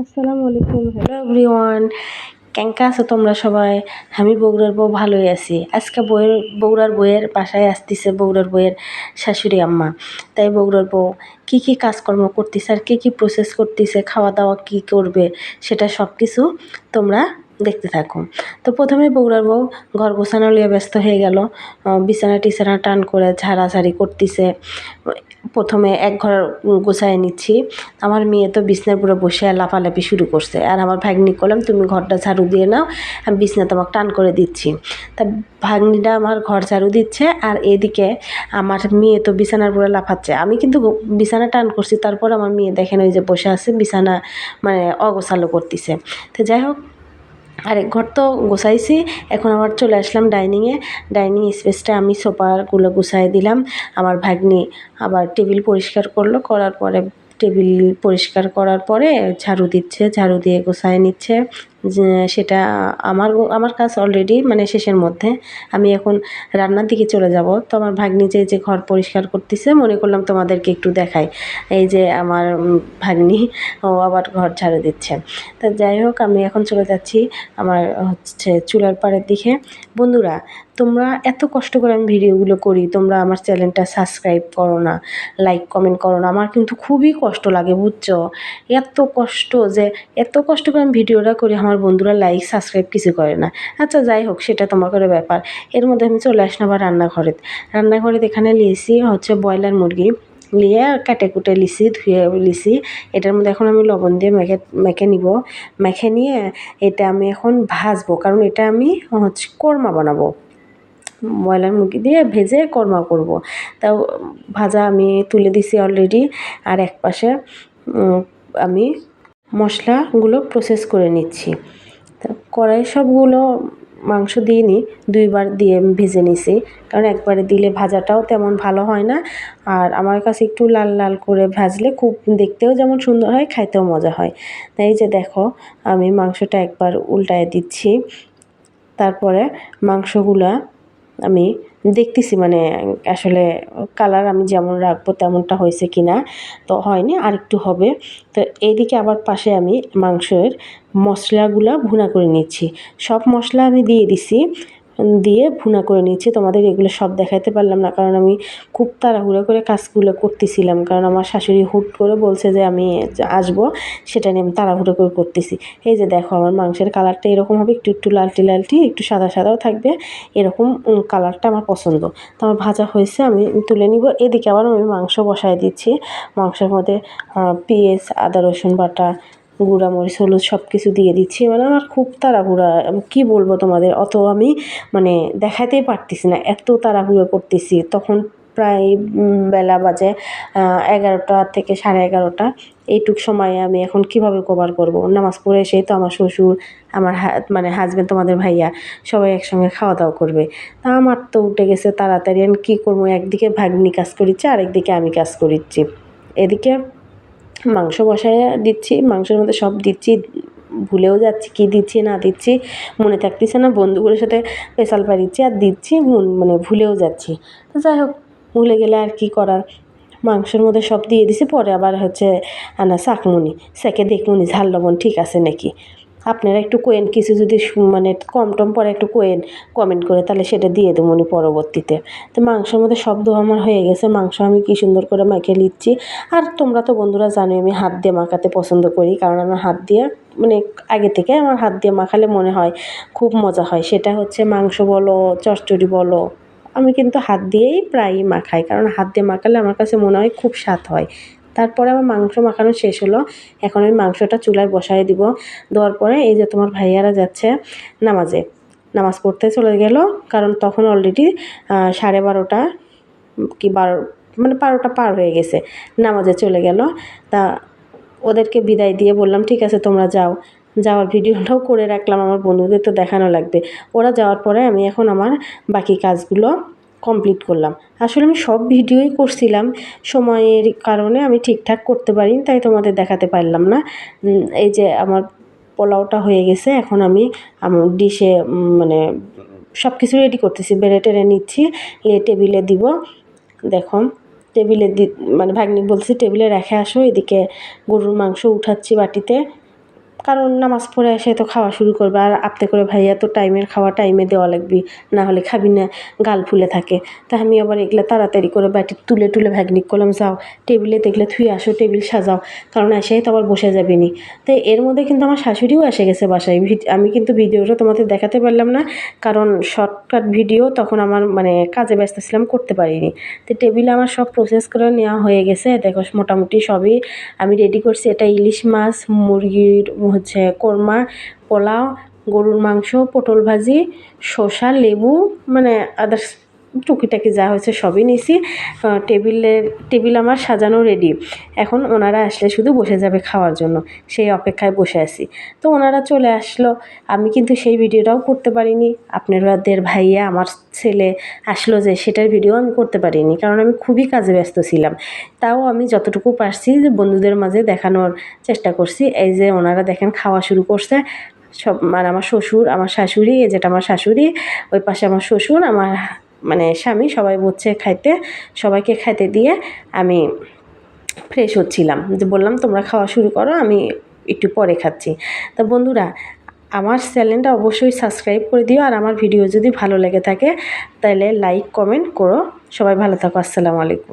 আসসালামু আলাইকুম। Hello everyone কেঙ্কা আছো তোমরা সবাই? আমি বগুড়ার বউ ভালোই আছি। আজকে বউয়ের, বগুড়ার বইয়ের বাসায় আসতেছে বগুড়ার বইয়ের শাশুড়ি আম্মা। তাই বগুড়ার বউ কী কী কাজকর্ম করতেছে আর কী কী প্রসেস করতেছে, খাওয়া দাওয়া কী করবে, সেটা সব কিছু তোমরা দেখতে থাকো। তো প্রথমে বগুড়ার বউ ঘর গোছানো লিয়ে ব্যস্ত হয়ে গেল। বিছানা টিছানা টান করে ঝাড়াঝাড়ি করতেছে। প্রথমে এক ঘর গোছায় নিচ্ছি। আমার মেয়ে তো বিছনার পুরো বসে লাফালাফি শুরু করছে। আর আমার ভাগ্নি করলাম তুমি ঘরটা ঝাড়ু দিয়ে নাও, আমি বিছনা তোমাকে টান করে দিচ্ছি। তা ভাগ্নিটা আমার ঘর ঝাড়ু দিচ্ছে আর এদিকে আমার মেয়ে তো বিছানার পুরো লাফাচ্ছে। আমি কিন্তু বিছানা টান করছি, তারপর আমার মেয়ে দেখেন ওই যে বসে আছে, বিছানা মানে অগোছালো করতেছে। তো যাই হোক আরেক ঘর তো গোছাইছি, এখন আবার চলে আসলাম ডাইনিংয়ে। ডাইনিং স্পেসটা আমি সোফাগুলো গুছাই দিলাম। আমার ভাগ্নি আবার টেবিল পরিষ্কার করল, করার পরে টেবিল পরিষ্কার করার পরে ঝাড়ু দিচ্ছে, ঝাড়ু দিয়ে গোছায় নিচ্ছে। সেটা আমার আমার কাজ অলরেডি মানে শেষের মধ্যে। আমি এখন রান্নার দিকে চলে যাব। তো আমার ভাগ্নি যে যে ঘর পরিষ্কার করতেছে, মনে করলাম তোমাদেরকে একটু দেখাই। এই যে আমার ভাগ্নি, ও আবার ঘর ঝাড়ু দিচ্ছে। তা যাই হোক, আমি এখন চলে যাচ্ছি আমার হচ্ছে চুলার পাড়ের দিকে। বন্ধুরা, তোমরা এত কষ্ট করে আমি ভিডিওগুলো করি, তোমরা আমার চ্যানেলটা সাবস্ক্রাইব করো না লাইক কমেন্ট করো না। আমার কিন্তু খুবই কষ্ট লাগে, বুঝছ? এত কষ্ট যে, এত কষ্ট করে আমি ভিডিওটা করি, আমার বন্ধুরা লাইক সাবস্ক্রাইব কিছু করে না। আচ্ছা যাই হোক, সেটা তোমার করে ব্যাপার। এর মধ্যে আমি চলে আসলাম আবার রান্নাঘরে। রান্নাঘরে এখানে লিয়েছি হচ্ছে ব্রয়লার মুরগি। নিয়ে কেটে কুটে লিছি, ধুয়ে লিছি। এটার মধ্যে এখন আমি লবণ দিয়ে মেখে মেখে নিব। মেখে নিয়ে এটা আমি এখন ভাজবো, কারণ এটা আমি হচ্ছে কোরমা বানাবো। ব্রয়লার মুরগি দিয়ে ভেজে কর্মা করব। তাও ভাজা আমি তুলে দিছি অলরেডি আর এক পাশে আমি মশলাগুলো প্রসেস করে নিচ্ছি। কড়াই সবগুলো মাংস দিয়ে নিই দুইবার দিয়ে ভেজে নিছি। কারণ একবারে দিলে ভাজাটাও তেমন ভালো হয় না। আর আমার কাছে একটু লাল লাল করে ভাজলে খুব দেখতেও যেমন সুন্দর হয়, খাইতেও মজা হয়। তাই যে দেখো, আমি মাংসটা একবার উল্টায় দিচ্ছি। তারপরে মাংসগুলা আমি দেখতেছি মানে আসলে কালার আমি যেমন রাখব তেমনটা হয়েছে কি না তো হয়নি আর একটু হবে। তো এইদিকে আবার পাশে আমি মাংসের মশলাগুলা ভুনা করে নিচ্ছি। সব মশলা আমি দিয়ে দিছি। দিয়ে ভুনা করে নিচ্ছি তোমাদের এগুলো সব দেখাতে পারলাম না, কারণ আমি খুব তাড়াহুড়ো করে কাজগুলো করতেছিলাম। কারণ আমার শাশুড়ি হুট করে বলছে যে, আমি আসব, সেটা নিয়ে আমি তাড়াহুড়ো করে করতেছি। এই যে দেখো, আমার মাংসের কালারটা এরকম হবে, একটু একটু লালটি লালটি, একটু সাদা, সাদাও থাকবে। এরকম কালারটা আমার পছন্দ। তো আমার ভাজা হয়েছে, আমি তুলে নিব। এদিকে আবার আমি মাংস বসায় দিচ্ছি। মাংসের মধ্যে পেঁয়াজ, আদা, রসুন বাটা গুঁড়া মরিচ হলুদ সব কিছু দিয়ে দিচ্ছি। মানে আমার খুব তাড়াহুড়া কী বলব তোমাদের? অত আমি মানে দেখাতেই পারতেছি না। এত তাড়াহুড়ো করতেছি। তখন প্রায় বেলা বাজে এগারোটা থেকে সাড়ে এগারোটা। এইটুক সময়ে আমি এখন কীভাবে কভার করব? নামাজ পড়ে এসেই তো আমার শ্বশুর, আমার মানে হাজব্যান্ড তোমাদের ভাইয়া সবাই একসঙ্গে খাওয়া দাওয়া করবে। তা আমার তো উঠে গেছে তাড়াতাড়ি। আমি কী করব? একদিকে ভাগ্নি কাজ করিচ্ছে, আরেকদিকে আমি কাজ করিচ্ছি। এদিকে মাংস বসায় দিচ্ছি, মাংসের মধ্যে সব দিচ্ছি, ভুলেও যাচ্ছি কি দিচ্ছি, না দিচ্ছি, মনে থাকতেছে না, বন্ধুগুলোর সাথে পেশাল পাড়িচ্ছি আর দিচ্ছি মানে ভুলেও যাচ্ছি। তো যাই হোক, ভুলে গেলে আর কি করার? মাংসের মধ্যে সব দিয়ে দিছি, পরে আবার হচ্ছে আনা শাকমুনি। সেকে দেখমুনি, ঝাল লবণ ঠিক আছে নাকি? আপনারা একটু কোয়েন, কিছু যদি মানে কম টম পরে একটু কোয়েন কমেন্ট করে, তাহলে সেটা দিয়ে দেবো উনি পরবর্তীতে। তো মাংসের মধ্যে শব্দ আমার হয়ে গেছে। মাংস আমি কি সুন্দর করে মাখিয়ে নিচ্ছি। আর তোমরা তো বন্ধুরা জানোই, আমি হাত দিয়ে মাখাতে পছন্দ করি। কারণ আমার হাত দিয়ে মানে আগে থেকে আমার হাত দিয়ে মাখালে মনে হয় খুব মজা হয়। সেটা হচ্ছে মাংস বলো, চচ্চড়ি বলো, আমি কিন্তু হাত দিয়েই প্রায়ই মাখাই। কারণ হাত দিয়ে মাখালে আমার কাছে মনে হয় খুব স্বাদ হয়। তারপরে আমার মাংস মাখানো শেষ হলো। এখন আমি মাংসটা চুলায় বসাই দিব। দেওয়ার পরে এই যে তোমার ভাইয়ারা যাচ্ছে নামাজে। নামাজ পড়তে চলে গেল, কারণ তখন অলরেডি সাড়ে বারোটা কি বারো মানে বারোটা পার হয়ে গেছে। নামাজে চলে গেল। তা ওদেরকে বিদায় দিয়ে বললাম, ঠিক আছে, তোমরা যাও। যাওয়ার ভিডিওটাও করে রাখলাম, আমার বন্ধুদের তো দেখানো লাগবে। ওরা যাওয়ার পরে আমি এখন আমার বাকি কাজগুলো কমপ্লিট করলাম। আসলে আমি সব ভিডিওই করছিলাম, সময়ের কারণে আমি ঠিকঠাক করতে পারিনি, তাই তোমাদের দেখাতে পারলাম না। এই যে আমার পোলাওটা হয়ে গেছে, এখন আমি আমার ডিশে মানে সব কিছু রেডি করতেছি। বেড়ে টেড়ে নিচ্ছি এ টেবিলে দিব। দেখো, টেবিলে দি মানে ভাগ্নি বলছি টেবিলে রেখে আসো, এদিকে গরুর মাংস উঠাচ্ছি বাটিতে। কারণ নামাজ পড়ে এসে তো খাওয়া শুরু করবে। আর আপনি করে ভাইয়া তো টাইমের খাওয়া টাইমে দেওয়া লাগবে, না হলে খাবি না। গাল ফুলে থাকে। তা আমি আবার এগুলো তাড়াতাড়ি করে বাটি তুলে তুলে ভ্যাগনিক করলাম যাও, টেবিলে দেখলে থুই আসো, টেবিল সাজাও। কারণ এসেই তো আবার বসে যাবে নি। তো এর মধ্যে কিন্তু আমার শাশুড়িও এসে গেছে বাসায়। আমি কিন্তু ভিডিওটা তোমাদের দেখাতে পারলাম না, কারণ শর্টকাট ভিডিও তখন আমার মানে কাজে ব্যস্ত ছিলাম, করতে পারিনি। তো টেবিলে আমার সব প্রসেস করে নেওয়া হয়ে গেছে। দেখো, মোটামুটি সবই আমি রেডি করছি। এটা ইলিশ মাছ, মুরগির হচ্ছে কোরমা পোলাও গরুর মাংস পটল ভাজি শসা লেবু মানে আদার্স টুকিটাকি যা হয়েছে সবই নিয়েছি টেবিলের টেবিল আমার সাজানো রেডি এখন ওনারা আসলে শুধু বসে যাবে খাওয়ার জন্য। সেই অপেক্ষায় বসে আছি। তো ওনারা চলে আসলো। আমি কিন্তু সেই ভিডিওটাও করতে পারিনি। আপনাদের ভাইয়া, আমার ছেলে আসলো যে সেটার ভিডিও আমি করতে পারিনি। কারণ আমি খুবই কাজে ব্যস্ত ছিলাম। তাও আমি যতটুকু পারছি যে বন্ধুদের মাঝে দেখানোর চেষ্টা করছি। এই যে ওনারা দেখেন খাওয়া শুরু করছে। সব মানে আমার শ্বশুর, আমার শাশুড়ি, এই যেটা আমার শাশুড়ি, ওই পাশে আমার শ্বশুর, আমার মানে স্বামী সবাই বসে খাইতে, সবাইকে খাইতে দিয়ে আমি ফ্রেশ হচ্ছিলাম। যে বললাম, তোমরা খাওয়া শুরু করো, আমি একটু পরে খাচ্ছি। তা বন্ধুরা, আমার চ্যানেলটা অবশ্যই সাবস্ক্রাইব করে দিও, আর আমার ভিডিও যদি ভালো লেগে থাকে, তাহলে লাইক কমেন্ট করো। সবাই ভালো থাকো, আসসালামু আলাইকুম।